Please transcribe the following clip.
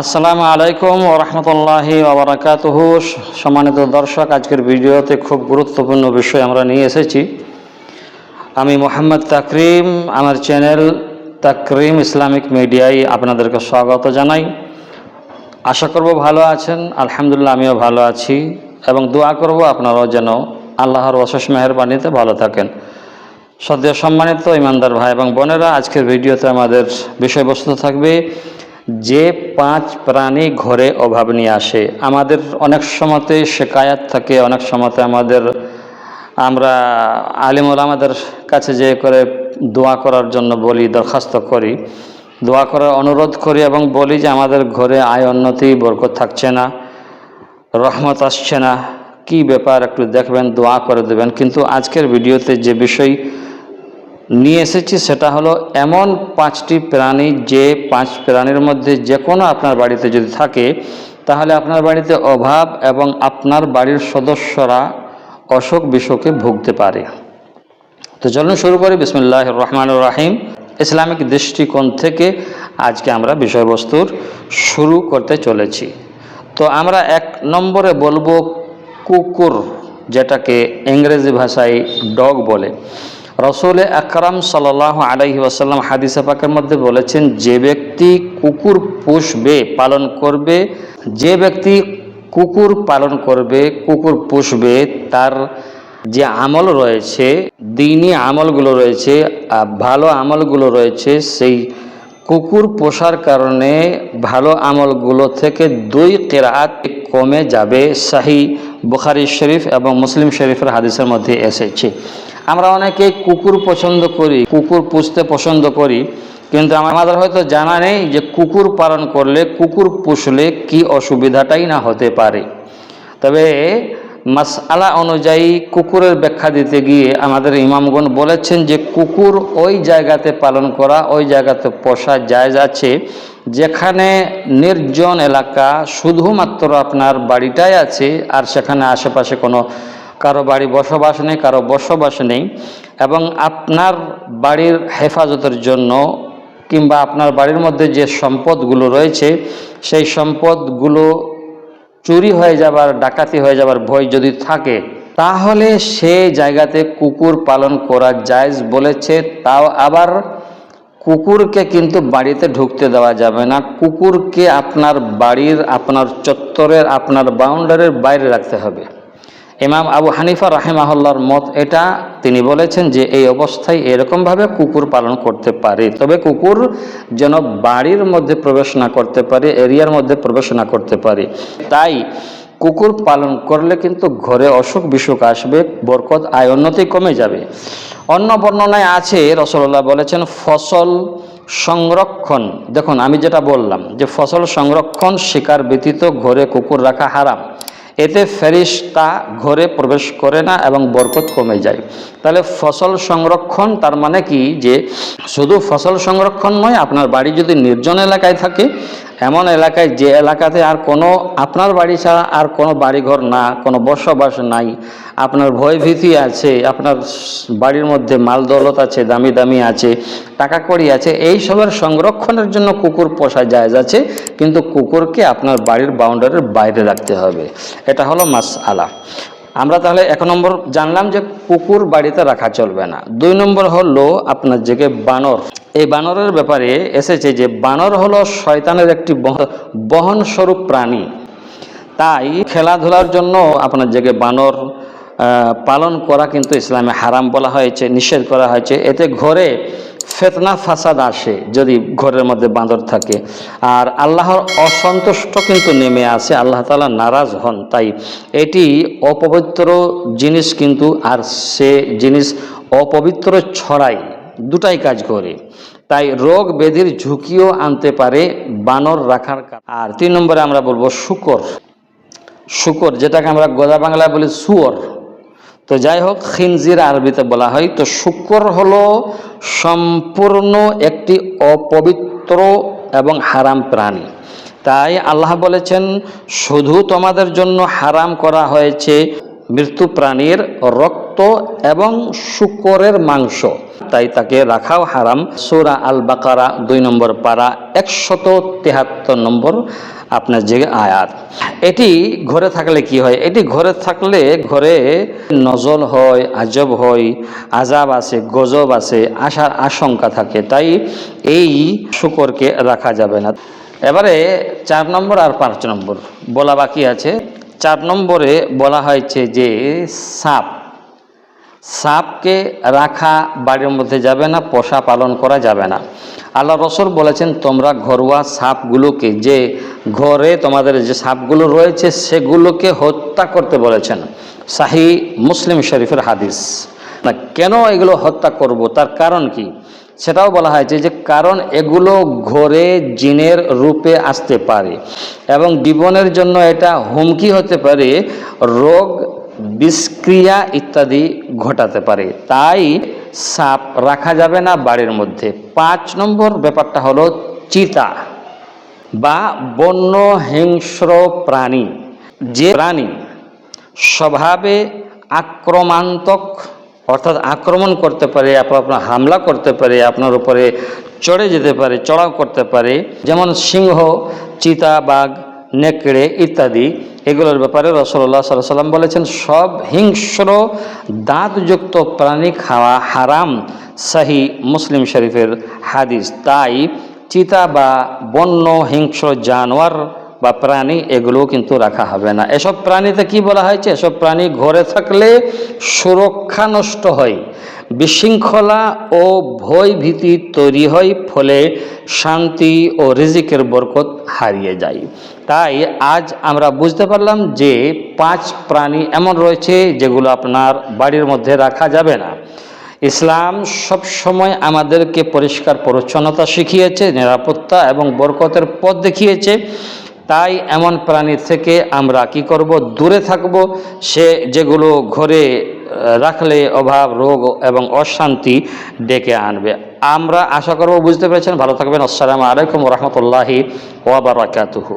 আসসালামু আলাইকুম ওরহমতুল্লাহি ওবরাকাতুহ সম্মানিত দর্শক, আজকের ভিডিওতে খুব গুরুত্বপূর্ণ বিষয় আমরা নিয়ে এসেছি। আমি মোহাম্মদ তাকরিম, আমার চ্যানেল তাকরিম ইসলামিক মিডিয়ায় আপনাদেরকে স্বাগত জানাই। আশা করব ভালো আছেন, আলহামদুলিল্লাহ আমিও ভালো আছি এবং দোয়া করব আপনারাও যেন আল্লাহর অশেষ মেহরবানিতে ভালো থাকেন। সদ্য সম্মানিত ইমানদার ভাই এবং বোনেরা, আজকের ভিডিওতে আমাদের বিষয়বস্তু থাকবে যে পাঁচ প্রাণী ঘরে অভাব নিয়ে আসে, আমাদের অনেক সময়তে শেকায়াত থাকে, অনেক সময়তে আমাদের, আমরা আলিমুল আমাদের কাছে যে করে দোয়া করার জন্য বলি, দরখাস্ত করি। দোয়া করার অনুরোধ করি এবং বলি যে আমাদের ঘরে আয় উন্নতি, বরকত থাকছে না, রহমত আসছে না। কি ব্যাপার একটু দেখবেন, দোয়া করে দেবেন। কিন্তু আজকের ভিডিওতে যে বিষয় নিয়ে এসেছি, সেটা হলো এমন পাঁচটি প্রাণী যে পাঁচ প্রাণীর মধ্যে যে কোনো আপনার বাড়িতে যদি থাকে, তাহলে আপনার বাড়িতে অভাব এবং আপনার বাড়ির সদস্যরা অসুখ বিসুখে ভুগতে পারে। তো চলুন শুরু করি। বিসমুল্লাহ রহমান রাহিম। ইসলামিক দৃষ্টিকোণ থেকে আজকে আমরা বিষয়বস্তুর শুরু করতে চলেছি। তো আমরা এক নম্বরে বলব কুকুর, যেটাকে ইংরেজি ভাষায় ডগ বলে। রসুল আকরাম সাল্লাহ আলাইহি ওয়াসাল্লাম হাদিসে পাকের মধ্যে বলেছেন, যে ব্যক্তি কুকুর পুষবে, পালন করবে, যে ব্যক্তি কুকুর পালন করবে, কুকুর পুষবে, তার যে আমল রয়েছে দিনই আমলগুলো রয়েছে ভালো আমলগুলো রয়েছে, সেই কুকুর পোষার কারণে ভালো আমলগুলো থেকে দুই কেরাত কমে যাবে। শাহি বুখারি শরীফ এবং মুসলিম শরীফের হাদিসের মধ্যে এসেছে। আমরা অনেকে কুকুর পছন্দ করি, কুকুর পুষতে পছন্দ করি, কিন্তু আমাদের হয়তো জানা নেই যে কুকুর পালন করলে কুকুর পুষলে কি অসুবিধাটাই না হতে পারে। তবে মাসআলা অনুযায়ী কুকুরের ব্যাখ্যা দিতে গিয়ে আমাদের ইমামগণ বলেছেন যে কুকুর ওই জায়গাতে পালন করা, ওই জায়গাতে পোষা জায়জ আছে, যেখানে নির্জন এলাকা শুধুমাত্র আপনার বাড়িটাই আছে আর সেখানে আশেপাশে কোনো কারও বাড়ি বসবাস নেই, কারও বসবাস নেই, এবং আপনার বাড়ির হেফাজতের জন্য কিংবা আপনার বাড়ির মধ্যে যে সম্পদগুলো রয়েছে, সেই সম্পদগুলো চুরি হয়ে যাবার, ডাকাতি হয়ে যাবার ভয় যদি থাকে, তাহলে সে জায়গাতে কুকুর পালন করা জায়জ বলেছে, তাও আবার কুকুরকে কিন্তু বাড়িতে ঢুকতে দেওয়া যাবে না। কুকুরকে আপনার বাড়ির, আপনার চত্বরের, আপনার বাউন্ডারির বাইরে রাখতে হবে। ইমাম আবু হানিফা রাহেমাহল্লার মত এটা। তিনি বলেছেন যে এই অবস্থায় এরকমভাবে কুকুর পালন করতে পারে। তবে কুকুর যেন বাড়ির মধ্যে প্রবেশ না করতে পারে, এরিয়ার মধ্যে প্রবেশ না করতে পারে। তাই কুকুর পালন করলে কিন্তু ঘরে অসুখ বিসুখ আসবে, বরকত আয় উন্নতি কমে যাবে। অন্য বর্ণনায় আছে রসল্লাহ বলেছেন, ফসল সংরক্ষণ। দেখুন, আমি যেটা বললাম যে ফসল সংরক্ষণ শিকার ব্যতীত ঘরে কুকুর রাখা হারাম। এতে ফেরিস্তা ঘরে প্রবেশ করে না এবং বরকত কমে যায়। তাহলে ফসল সংরক্ষণ তার মানে কি? যে শুধু ফসল সংরক্ষণ নয়, আপনার বাড়ি যদি নির্জন এলাকায় থাকে এমন এলাকায় যে এলাকাতে আর কোনো আপনার বাড়ি ছাড়া আর কোনো বাড়িঘর না, কোনো বসবাস নাই। আপনার ভয়ভীতি আছে, আপনার বাড়ির মধ্যে মাল দৌলত আছে দামি দামি আছে টাকা কড়ি আছে, এই সবের সংরক্ষণের জন্য কুকুর পোষা জায়জ আছে, কিন্তু কুকুরকে আপনার বাড়ির বাউন্ডারির বাইরে রাখতে হবে। এটা হলো মাস আলা আমরা তাহলে এক নম্বর জানলাম যে কুকুর বাড়িতে রাখা চলবে না। দুই নম্বর হলো আপনার জেগে বানর, এই বানরের ব্যাপারে এসেছে যে বানর হলো শয়তানের একটি বহন বহনস্বরূপ প্রাণী। তাই খেলাধুলার জন্য আপনার জেগে বানর পালন করা কিন্তু ইসলামে হারাম বলা হয়েছে, নিষেধ করা হয়েছে। এতে ঘরে ফেতনা, ফাসাদ আসে যদি ঘরের মধ্যে বাঁদর থাকে। আর আল্লাহর অসন্তুষ্ট কিন্তু নেমে আসে, আল্লাহ তাআলা নারাজ হন। তাই এটি অপবিত্র জিনিস কিন্তু, আর সে জিনিস অপবিত্র ছড়াই দুটাই কাজ করে। তাই রোগ ব্যাধির ঝুঁকিও আনতে পারে বানর রাখার। আর তিন নম্বরে আমরা বলব শুকর। শুকর, যেটাকে আমরা গোদা বাংলায় বলি সুয়র তো যাই হোক খিনজির আরবিতে বলা হয়, তো শুকর হলো সম্পূর্ণ একটি অপবিত্র এবং হারাম প্রাণী। তাই আল্লাহ বলেছেন, শুধু তোমাদের জন্য হারাম করা হয়েছে মৃত্যু প্রাণীর রক্ত এবং শুকরের মাংস। তাই তাকে রাখাও হারাম। সুরা আল বাকারা দুই নম্বর পারা একশত তেহাত্তর নম্বর আপনার যে আয়াত। এটি ঘরে থাকলে কি হয়? এটি ঘরে থাকলে ঘরে নজল হয়, আজব হয় আজাব আছে গজব আছে আসার আশঙ্কা থাকে। তাই এই শুকরকে রাখা যাবে না। এবারে চার নম্বর আর পাঁচ নম্বর। বলা বাকি আছে। চার নম্বরে বলা হয়েছে যে সাপ, সাপকে রাখা বাড়ির মধ্যে যাবে না, পোষা পালন করা যাবে না। আল্লাহ রসুল বলেছেন, তোমরা ঘরোয়া সাপগুলোকে, যে ঘরে তোমাদের যে সাপগুলো রয়েছে, সেগুলোকে হত্যা করতে বলেছেন। শাহি মুসলিম শরীফের হাদিস। না, কেন এগুলো হত্যা করব? তার কারণ কি? সেটাও বলা হয়েছে যে কারণ এগুলো ঘরে জিনের রূপে আসতে পারে এবং জীবনের জন্য এটা হুমকি হতে পারে, রোগ, বিষক্রিয়া ইত্যাদি ঘটাতে পারে। তাই সাপ রাখা যাবে না বাড়ির মধ্যে। পাঁচ নম্বর ব্যাপারটা হলো চিতা বা বন্য হিংস্র প্রাণী। যে প্রাণী স্বভাবে আক্রমান্তক অর্থাৎ আক্রমণ করতে পারে, আপনার আপনার হামলা করতে পারে, আপনার উপরে চড়ে যেতে পারে, চড়াও করতে পারে, যেমন সিংহ, চিতা, বাঘ, নেকড়ে ইত্যাদি, এগুলোর ব্যাপারে রসল্লাহ সাল্লাহ সাল্লাম বলেছেন, সব হিংস্র, দাঁতযুক্ত প্রাণী খাওয়া হারাম, সাহি মুসলিম শরীফের হাদিস। তাই চিতা বা বন্য, হিংস্র জানোয়ার বা প্রাণী এগুলো কিন্তু রাখা হবে না। এসব প্রাণীতে কি বলা হয়েছে? এসব প্রাণী ঘরে থাকলে সুরক্ষা নষ্ট হয়, বিশৃঙ্খলা ও ভয় ভীতি তৈরি হয়, ফলে শান্তি ও রিজিকের বরকত হারিয়ে যায়। তাই আজ আমরা বুঝতে পারলাম যে পাঁচ প্রাণী এমন রয়েছে যেগুলো আপনার বাড়ির মধ্যে রাখা যাবে না। ইসলাম সব সময় আমাদেরকে পরিষ্কার পরিচ্ছন্নতা শিখিয়েছে, নিরাপত্তা এবং বরকতের পথ দেখিয়েছে। তাই এমন প্রাণী থেকে আমরা কি করব? দূরে থাকব। সে যেগুলো ঘরে রাখলে অভাব, রোগ এবং অশান্তি ডেকে আনবে। আমরা আশা করব, বুঝতে পেরেছেন? ভালো থাকবেন। আসসালামু আলাইকুম রহমতুল্লাহি ওয়াবারাকাতুহু